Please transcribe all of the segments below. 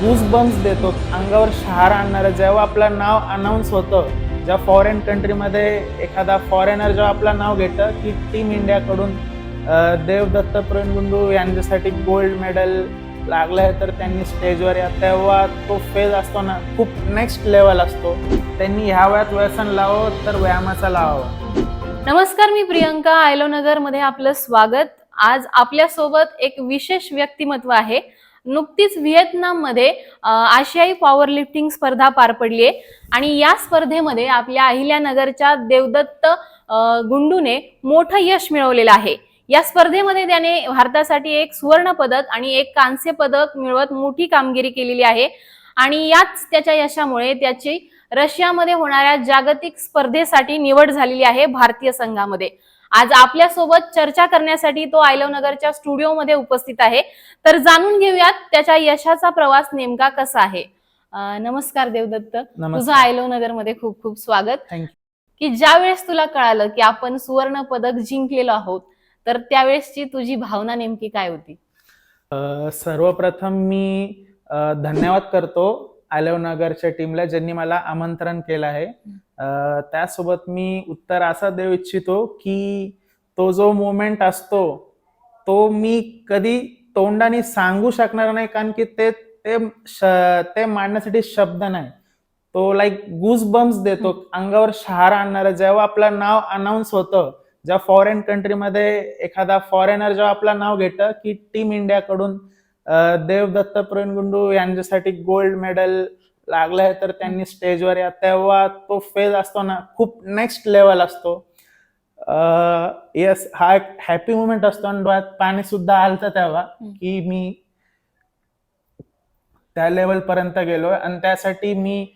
Goose bumps देतो. अंगावर शहार आणणारं. जेव्हा आपलं नाव अनाऊन्स होतं जेव्हा फॉरेन कंट्रीमध्ये एखादा फॉरेनर जेव्हा आपलं नाव घेतं की टीम इंडियाकडून देवदत्त प्रवीण यांच्यासाठी गोल्ड मेडल लागलंय तर त्यांनी स्टेजवर या. तेव्हा तो फेज असतो ना खूप नेक्स्ट लेवल असतो. त्यांनी ह्या वयात व्यसन लावं तर व्यायामाचा लावावं. नमस्कार मी प्रियंका आयलोनगरमध्ये आपलं स्वागत. आज आपल्यासोबत एक विशेष व्यक्तिमत्व आहे. नुकतीच व्हिएतनाममध्ये आशियाई पॉवर लिफ्टिंग स्पर्धा पार पडली आहे. आणि या स्पर्धेमध्ये आपल्या अहिल्यानगरच्या देवदत्त गुंडूने मोठं यश मिळवलेलं आहे. या स्पर्धेमध्ये त्याने भारतासाठी एक सुवर्ण पदक आणि एक कांस्य पदक मिळवत मोठी कामगिरी केलेली आहे. आणि याच त्याच्या यशामुळे त्याची रशियामध्ये होणाऱ्या जागतिक स्पर्धेसाठी निवड झालेली आहे भारतीय संघामध्ये. आज आपल्यासोबत चर्चा करण्यासाठी तो आयलवनगरच्या स्टुडिओमध्ये उपस्थित आहे. तर जाणून घेऊयात त्याच्या यशाचा प्रवास नेमका कसा आहे. नमस्कार देवदत्त. तुझं नमस्कार आयलवनगरमध्ये खूप खूप स्वागत. की ज्या वेळेस तुला कळालं की आपण सुवर्ण पदक जिंकलेलो आहोत तर त्यावेळेसची तुझी भावना नेमकी काय होती? सर्वप्रथम मी धन्यवाद करतो नगरच्या टीमला ज्यांनी मला आमंत्रण केलं आहे. त्यासोबत मी उत्तर असं देऊ इच्छितो की तो जो मोमेंट असतो तो मी कधी तोंडाने सांगू शकणार नाही कारण की ते ते श- ते मांडण्यासाठी शब्द नाही. तो लाईक गुज बम्स देतो अंगावर शहार आणणारा. जेव्हा आपलं नाव अनाऊन्स होतं जेव्हा फॉरेन कंट्रीमध्ये एखादा फॉरेनर जेव्हा आपलं नाव घेतं की टीम इंडियाकडून देवदत्त प्रवीण गुंडू यांच्यासाठी गोल्ड मेडल लागलंय तर त्यांनी स्टेजवर या. तेव्हा तो फेज असतो ना खूप नेक्स्ट लेवल असतो. येस हा एक हॅपी मुमेंट असतो आणि डोळ्यात पाणी सुद्धा आलतं तेव्हा. की मी त्या लेवल पर्यंत गेलोय आणि त्यासाठी मी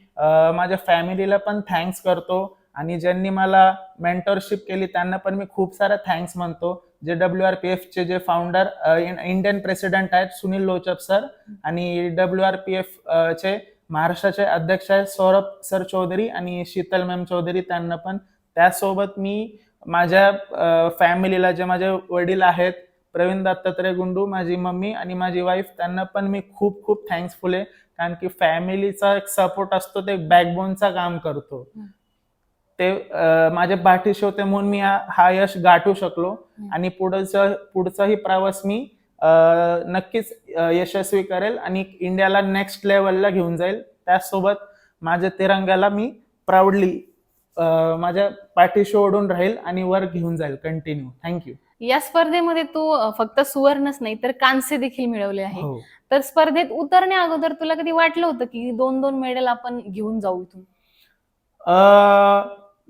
माझ्या फॅमिलीला पण थँक्स करतो आणि ज्यांनी मला मेंटरशिप केली त्यांना पण मी खूप सारा थँक्स म्हणतो. जे डब्ल्यू आर पी एफचे जे फाउंडर इंडियन प्रेसिडेंट आहेत सुनील लोचप सर आणि डब्ल्यू आर पी एफ चे महाराष्ट्राचे अध्यक्ष आहेत सौरभ सर चौधरी आणि शीतल मॅम चौधरी त्यांना पण त्यासोबत मी माझ्या फॅमिलीला जे माझे वडील आहेत प्रवीण दत्तात्रय गुंडू माझी मम्मी आणि माझी वाईफ त्यांना पण मी खूप खूप थँक्सफुल आहे कारण की फॅमिलीचा एक सपोर्ट असतो ते बॅकबोनचा काम करतो. ते अं, माझ्या पाठीशी होते म्हणून मी हा यश गाठू शकलो. आणि पुढचा पुढचाही प्रवास मी नक्कीच यशस्वी करेल आणि इंडियाला नेक्स्ट लेवलला घेऊन जाईल. त्याचसोबत माझ्या तिरंगाला मी प्राऊडली माझ्या पाठीशी ओढून राहील आणि वर घेऊन जाईल कंटिन्यू थँक्यू या स्पर्धेमध्ये तू फक्त सुवर्णच नाही तर कांस्य देखील मिळवले आहे. हो. तर स्पर्धेत उतरण्या अगोदर तुला कधी वाटलं होतं की दोन दोन मेडल आपण घेऊन जाऊ इथून?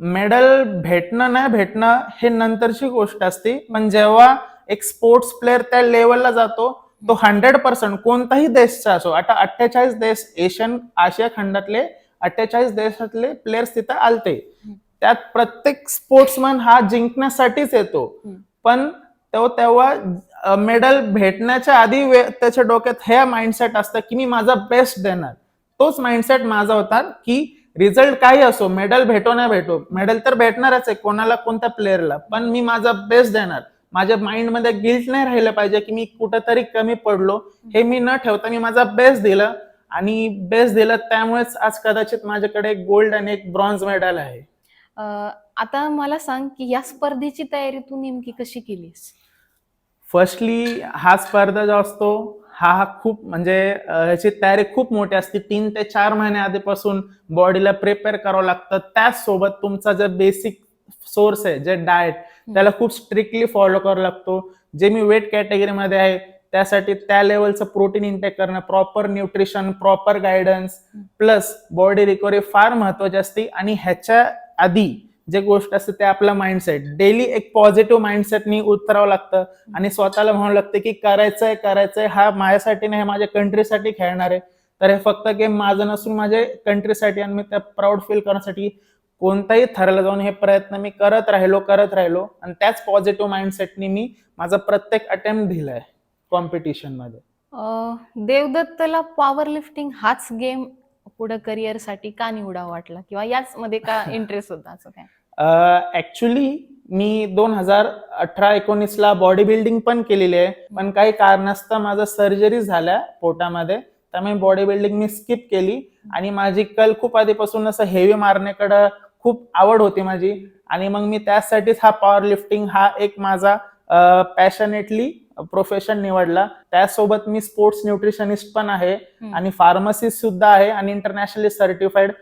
मेडल भेटणं नाही भेटणं हे नंतरची गोष्ट असते. पण जेव्हा एक स्पोर्ट्स प्लेअर त्या लेवलला जातो तो हंड्रेड पर्सेंट कोणताही देशचा असो आता अठ्ठेचाळीस देश एशियन आशिया खंडातले अठ्ठेचाळीस देशातले प्लेयर्स तिथं आलते. त्यात प्रत्येक स्पोर्ट्समॅन हा जिंकण्यासाठीच येतो. पण तो तेव्हा मेडल भेटण्याच्या आधी त्याच्या डोक्यात हे माइंडसेट असतं की मी माझा बेस्ट देणार. तोच माइंडसेट माझा होता की रिझल्ट काही असो मेडल भेटो ना भेटो मेडल तर भेटणारच आहे कोणाला कोणत्या प्लेअरला पण मी माझा बेस्ट देणार. माझ्या माइंडमध्ये गिल्ट नाही राहिलं पाहिजे की मी कुठंतरी कमी पडलो. हे मी न ठेवता मी माझा बेस्ट दिलं आणि बेस्ट दिलं त्यामुळेच आज कदाचित माझ्याकडे एक गोल्ड आणि एक ब्रॉन्झ मेडल आहे. आता मला सांग की या स्पर्धेची तयारी तू नेमकी कशी केलीस? फर्स्टली हा स्पर्धा जो असतो हा हा खूप म्हणजे ह्याची तयारी खूप मोठी असते. तीन ते चार महिने आधीपासून बॉडीला प्रिपेअर करावं लागतं. त्याचसोबत तुमचा जे बेसिक सोर्स आहे जे डाएट त्याला खूप स्ट्रिक्टली फॉलो करावा लागतो. जे मी वेट कॅटेगरीमध्ये आहे त्यासाठी त्या लेवलचं प्रोटीन इंटेक करणं proper nutrition proper guidance plus body recovery फार महत्वाची असते. आणि ह्याच्या आधी जे गोष्ट असते ते आपलं माइंडसेट डेली एक पॉझिटिव्ह माइंडसेटनी उतरावं लागतं. आणि स्वतःला म्हणावं लागतं की करायचंय करायचंय हा माझ्यासाठी नाही हे माझ्या कंट्रीसाठी खेळणार आहे. तर हे फक्त गेम माझं नसून माझ्या कंट्रीसाठी आणि मी त्या प्राऊड फील करण्यासाठी कोणताही थराला जाऊन हे प्रयत्न मी करत राहिलो करत राहिलो आणि त्याच पॉझिटिव्ह माइंडसेटनी मी माझा प्रत्येक अटेम्प्ट दिलाय कॉम्पिटिशनमध्ये. देवदत्तला पॉवर लिफ्टिंग हाच गेम पुढे करिअरसाठी का निवडावा वाटला? किंवा याच मध्ये का इंटरेस्ट होता असं काय? ऍक्च्युली मी दोन हजार अठरा एकोणीसला बॉडी बिल्डिंग पण केलेली आहे. पण काही कारणास्तव माझं सर्जरी झाल्या पोटामध्ये. त्यामुळे बॉडी बिल्डिंग मी स्किप केली. आणि माझी कल खूप आधीपासून असं हेवी मारण्याकडं खूप आवड होती माझी. आणि मग मी त्यासाठीच हा पॉवर लिफ्टिंग हा एक माझा पॅशनेटली प्रोफेशन निवडला. त्यासोबत मी स्पोर्ट्स न्यूट्रिशनिस्ट पण आहे. आणि फार्मसिस्ट सुद्धा आहे आणि इंटरनॅशनली सर्टिफाईड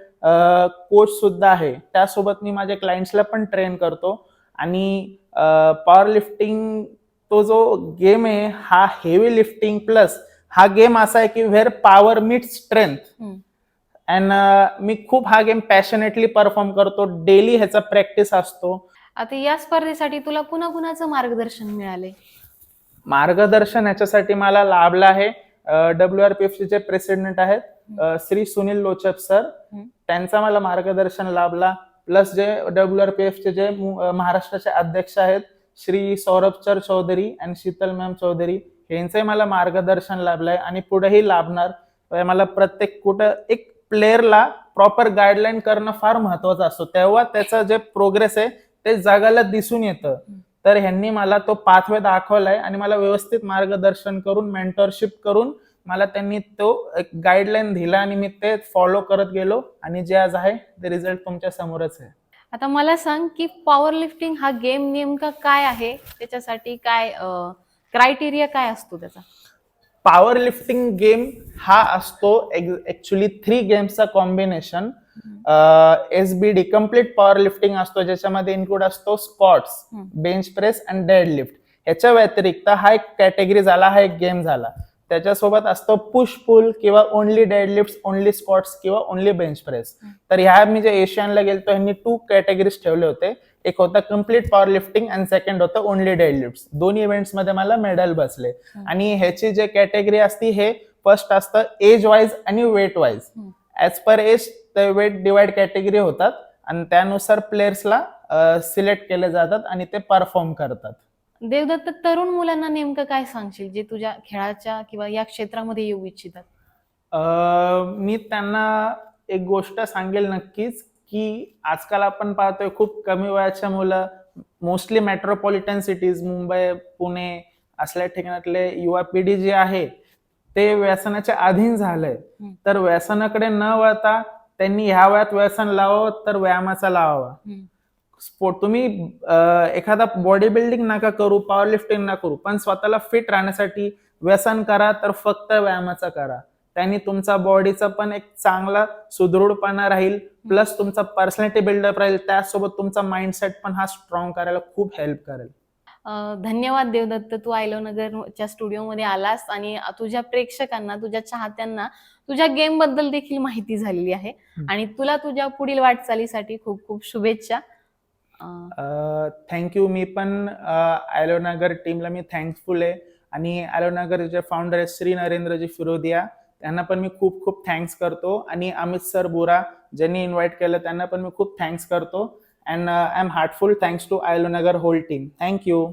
कोच सुद्धा आहे. त्यासोबत मी माझ्या क्लायंट्सला पण ट्रेन करतो. आणि पॉवर लिफ्टिंग तो जो गेम आहे हा हेवी लिफ्टिंग प्लस हा गेम असा आहे की where power meet strength. And मी खूप हा गेम पॅशनेटली परफॉर्म करतो. डेली ह्याचा प्रॅक्टिस असतो. आता या स्पर्धेसाठी तुला कुणा कुणाचं मार्गदर्शन मिळाले मार्गदर्शन याच्यासाठी मला लाभलं आहे डब्ल्यू आर पी एफ चे प्रेसिडेंट आहेत श्री सुनील लोचप सर. त्यांचा मला मार्गदर्शन लाभला. Plus J W R P F चे जे महाराष्ट्राचे अध्यक्ष आहेत श्री सौरभचर चौधरी आणि शीतल मॅम चौधरी यांचंही मला मार्गदर्शन लाभलंय आणि पुढेही लाभणार. मला प्रत्येक कुठं एक प्लेअरला प्रॉपर गाईडलाईन करणं फार महत्वाचं असतो. तेव्हा त्याचा जे प्रोग्रेस आहे ते जगाला दिसून येतं. तर ह्यांनी मला तो पाथवे दाखवलाय आणि मला व्यवस्थित मार्गदर्शन करून मेंटरशिप करून मला त्यांनी तो एक गाईडलाईन दिला आणि मी ते फॉलो करत गेलो आणि जे आज आहे ते रिझल्ट तुमच्या समोरच आहे. आता मला सांग की पॉवर लिफ्टिंग हा गेम नेमका काय आहे? त्याच्यासाठी काय क्रायटेरिया काय असतो त्याचा? पॉवर लिफ्टिंग गेम हा असतो actually three गेम्सचा combination S B D complete power lifting असतो ज्याच्यामध्ये इन्क्लूड असतो squats. Bench press and deadlift ह्याच्या व्यतिरिक्त हा एक कॅटेगरी झाला हा एक गेम झाला. त्याच्यासोबत असतो पुश पुल किंवा only dead lift only squats किंवा ओनली बेंच प्रेस. तर ह्या मी जे एशियनला गेलतो ह्यांनी टू कॅटेगरीज ठेवले होते. एक होता complete power lifting and second होतं ओनली डेड लिफ्ट दोन्ही इव्हेंट्समध्ये मला मेडल बसले. आणि ह्याची जे कॅटेगरी असती हे फर्स्ट असतं एज वाईज आणि weight wise. As per age ते वेट डिवाइड कॅटेगरी होतात आणि त्यानुसार प्लेयर्सला सिलेक्ट केले जातात आणि ते परफॉर्म करतात. देवदत्त तरुण मुलांना नेमकं काय सांगशील? जे तुझ्या खेळाच्या किंवा या क्षेत्रामध्ये येऊ इच्छितात. मी त्यांना एक गोष्ट सांगेल नक्कीच की आजकाल आपण पाहतोय खूप कमी वयाच्या मुलं mostly metropolitan cities Mumbai Pune असल्या ठिकाणातले युवा पिढी जी आहे ते व्यसनाच्या अधीन झालंय. तर व्यसनाकडे न वळता त्यांनी ह्या वयात व्यसन लावावं तर व्यायामाचा लावावा. स्पोर्ट तुम्ही एखादा बॉडी बिल्डिंग नका करू पॉवर लिफ्टिंग नका करू पण स्वतःला फिट राहण्यासाठी व्यसन करा तर फक्त व्यायामाचा करा त्यांनी तुमचा बॉडीचा पण एक चांगला सुदृढपणा राहील. प्लस तुमचा पर्सनॅलिटी बिल्डअप राहील. त्यासोबत तुमचा माइंडसेट पण हा स्ट्रॉंग करायला खूप हेल्प करेल. धन्यवाद देवदत्त. तू आयलो नगरच्या स्टुडिओमध्ये आलास आणि तुझ्या प्रेक्षकांना तुझ्या चाहत्यांना तुझ्या गेमबद्दल देखील माहिती झालेली आहे. आणि तुला तुझ्या पुढील वाटचालीसाठी खूप खूप शुभेच्छा. थँक्यू मी पण ॲलोनगर टीमला मी थँकफुल आहे. आणि ॲलोनगर जे फाउंडर आहेत श्री नरेंद्रजी फिरोदिया. त्यांना पण मी खूप खूप थँक्स करतो. आणि अमित सर बोरा ज्यांनी इन्व्हाइट केलं त्यांना पण मी खूप थँक्स करतो. And I am heartful thanks to आयलोनगर whole team thank you